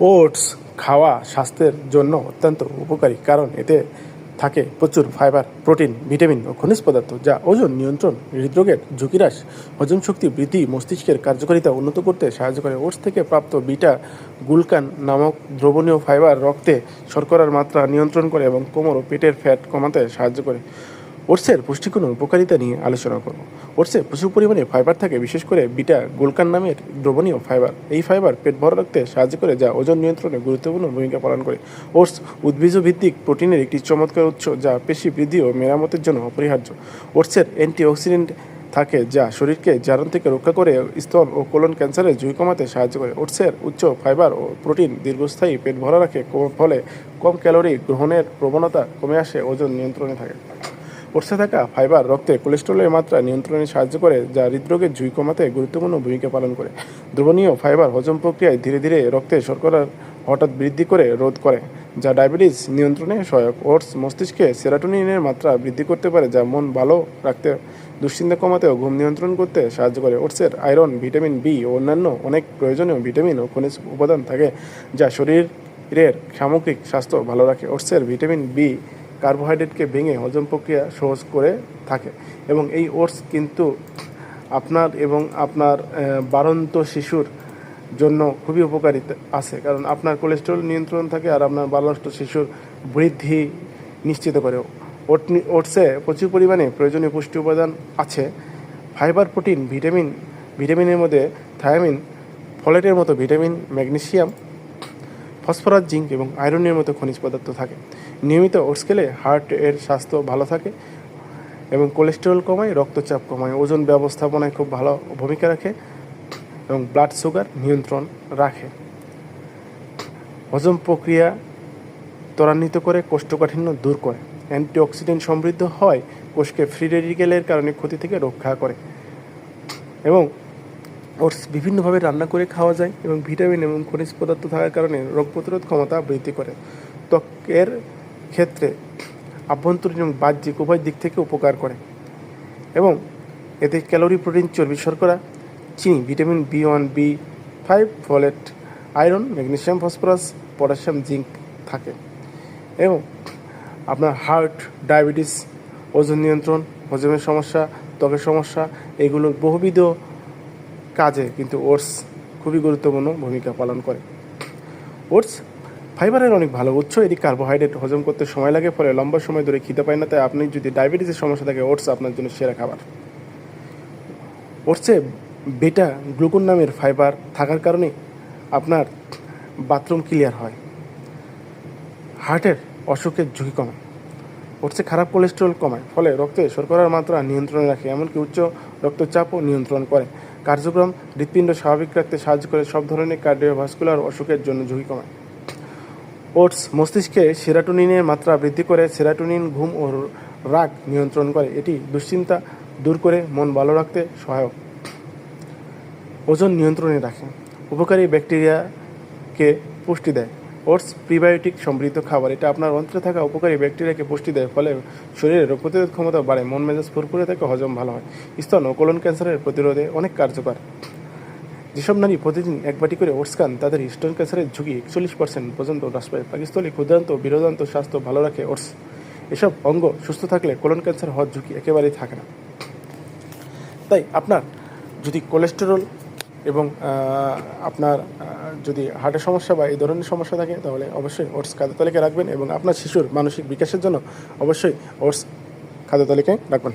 Oats খাওয়া স্বাস্থ্যের জন্য অত্যন্ত উপকারী, কারণ এতে থাকে প্রচুর ফাইবার, প্রোটিন, ভিটামিন ও খনিজ পদার্থ, যা ওজন নিয়ন্ত্রণ, হৃদরোগের ঝুঁকি হ্রাস হজম শক্তি বৃদ্ধি, মস্তিষ্কের কার্যকারিতা উন্নত করতে সাহায্য করে। ওটস থেকে প্রাপ্ত বিটা গুলকান নামক দ্রবণীয় ফাইবার রক্তে শর্করার মাত্রা নিয়ন্ত্রণ করে এবং কোমর ও পেটের ফ্যাট কমাতে সাহায্য করে। ওটসের পুষ্টিগুণ উপকারিতা নিয়ে আলোচনা করব। ওটসে প্রচুর পরিমাণে ফাইবার থাকে, বিশেষ করে বিটা গোলকান নামের দ্রবণীয় ফাইবার। এই ফাইবার পেট ভরা রাখতে সাহায্য করে যা ওজন নিয়ন্ত্রণে গুরুত্বপূর্ণ ভূমিকা পালন করে। ওটস উদ্ভিজ ভিত্তিক প্রোটিনের একটি চমৎকার উৎস যা পেশি বৃদ্ধি ও মেরামতের জন্য অপরিহার্য। ওটসের অ্যান্টিঅক্সিডেন্ট থাকে যা শরীরকে জারণ থেকে রক্ষা করে স্তন ও কোলন ক্যান্সারের ঝুঁকি কমাতে সাহায্য করে। ওটসের উচ্চ ফাইবার ও প্রোটিন দীর্ঘস্থায়ী পেট ভরা রাখে ফলে কম ক্যালোরি গ্রহণের প্রবণতা কমে আসে, ওজন নিয়ন্ত্রণে থাকে। ওটসে থাকা ফাইবার রক্তে কোলেস্টেরলের মাত্রা নিয়ন্ত্রণে সাহায্য করে, যা হৃদরোগের ঝুঁকি কমাতে গুরুত্বপূর্ণ ভূমিকা পালন করে। দ্রবণীয় ফাইবার হজম প্রক্রিয়ায় ধীরে ধীরে রক্তে শর্করার হঠাৎ বৃদ্ধি করে রোধ করে, যা ডায়াবেটিস নিয়ন্ত্রণে সহায়ক। ওটস মস্তিষ্কে সেরাটোনিনের মাত্রা বৃদ্ধি করতে পারে, যা মন ভালো রাখতে, দুশ্চিন্তা কমাতে ও ঘুম নিয়ন্ত্রণ করতে সাহায্য করে। ওটসের আয়রন, ভিটামিন বি ও অন্যান্য অনেক প্রয়োজনীয় ভিটামিন ও খনিজ উপাদান থাকে, যা শরীরের সামগ্রিক স্বাস্থ্য ভালো রাখে। ওটসের ভিটামিন বি কার্বোহাইড্রেটকে ভেঙে হজম প্রক্রিয়া সহজ করে থাকে এবং এই ওটস কিন্তু আপনার এবং আপনার আহ, বাড়ন্ত শিশুর জন্য খুবই উপকারী আছে। কারণ আপনার কোলেস্টেরল নিয়ন্ত্রণ থাকে আর আপনার বালষ্ট শিশুর বৃদ্ধি নিশ্চিত করে। ওটসে প্রচুর পরিমাণে প্রয়োজনীয় পুষ্টি উপাদান আছে। ফাইবার প্রোটিন ভিটামিন ভিটামিনের মধ্যে থায়ামিন ফলেটের মতো ভিটামিন ম্যাগনেসিয়াম ফসফরাস, জিঙ্ক এবং আয়রনের মতো খনিজ পদার্থ থাকে। নিয়মিত ওটস খেলে হার্ট এর স্বাস্থ্য ভালো থাকে এবং কোলেস্টেরল কমায়, রক্তচাপ কমায়। ওজন ব্যবস্থাপনায় খুব ভালো ভূমিকা রাখে এবং ব্লাড সুগার নিয়ন্ত্রণ রাখে। হজম প্রক্রিয়া ত্বরান্বিত করে, কোষ্ঠকাঠিন্য দূর করে। অ্যান্টিঅক্সিডেন্ট সমৃদ্ধ হয় কোষকে ফ্রি রেডিকেলের কারণে ক্ষতি থেকে রক্ষা করে। এবং ওটস বিভিন্নভাবে রান্না করে খাওয়া যায় এবং ভিটামিন এবং খনিজ পদার্থ থাকার কারণে রোগ প্রতিরোধ ক্ষমতা বৃদ্ধি করে। ত্বকের ক্ষেত্রে আভ্যন্তরীণ এবং বাহ্যিক উভয় দিক থেকে উপকার করে এবং এতে ক্যালোরি, প্রোটিন, চর্বি, শর্করা, চিনি, vitamin B one, B five, folate, iron, magnesium, phosphorus, potassium, zinc থাকে এবং আপনার হার্ট, ডায়াবেটিস, ওজন নিয়ন্ত্রণ, হজমের সমস্যা, ত্বকের সমস্যা, এগুলো বহুবিধ কাজে, কিন্তু ওটস খুবই গুরুত্বপূর্ণ ভূমিকা পালন করে। ওটস ফাইবারের অনেক ভালো উৎস, এটি কার্বোহাইড্রেট, হজম করতে সময় লাগে, ফলে লম্বা সময় ধরে খিদে পায় না, তাই আপনি যদি ডায়াবেটিসের সমস্যা থাকে, ওটস আপনার জন্য সেরা খাবার। ওটসে বেটা গ্লুকোন নামের ফাইবার থাকার কারণে আপনার বাথরুম ক্লিয়ার হয়। হার্টের অসুখের ঝুঁকি কমায় ওটসে খারাপ কোলেস্টেরল কমায়, ফলে রক্তে শর্করার মাত্রা নিয়ন্ত্রণে রাখে, এমনকি উচ্চ রক্তচাপও নিয়ন্ত্রণ করে। কার্যক্রম হৃৎপিণ্ড স্বাভাবিক রাখতে সাহায্য করে, সব ধরনের কার্ডিওভাস্কুলার অসুখের জন্য ঝুঁকি কমায়। ওটস মস্তিষ্কে সেরাটোনিনের মাত্রা বৃদ্ধি করে, সেরাটোনিন, ঘুম ও রাগ নিয়ন্ত্রণ করে। এটি দুশ্চিন্তা দূর করে, মন ভালো রাখতে সহায়ক। ওজন নিয়ন্ত্রণে রাখে। উপকারী ব্যাকটেরিয়াকে পুষ্টি দেয়। ওটস প্রিবায়োটিক সমৃদ্ধ খাবার। এটা আপনার অন্ত্রে থাকা উপকারী ব্যাকটেরিয়াকে পুষ্টি দেয়, ফলে শরীরের রোগ প্রতিরোধ ক্ষমতা বাড়ে, মন মেজাজ ফুরফুরে থাকে, হজম ভালো হয়। স্তন ও কোলন ক্যান্সারের প্রতিরোধে অনেক কার্যকর। যেসব নারী প্রতিদিন এক বাটি করে ওটস খান, তাদের স্টোন ক্যান্সারের ঝুঁকি একচল্লিশ পার্সেন্ট পর্যন্ত হ্রাস পায়। পাকিস্তলি ক্ষুদ্রান্ত বিরোধান্ত স্বাস্থ্য ভালো রাখে ওটস। এসব অঙ্গ সুস্থ থাকলে কোলন ক্যান্সার হওয়ার ঝুঁকি একেবারেই থাকে না। তাই আপনার যদি কোলেস্টেরল এবং আপনার যদি হার্টের সমস্যা বা এই ধরনের সমস্যা থাকে, তাহলে অবশ্যই ওটস খাদ্য তালিকায় রাখবেন এবং আপনার শিশুর মানসিক বিকাশের জন্য অবশ্যই ওটস খাদ্য তালিকায় রাখবেন।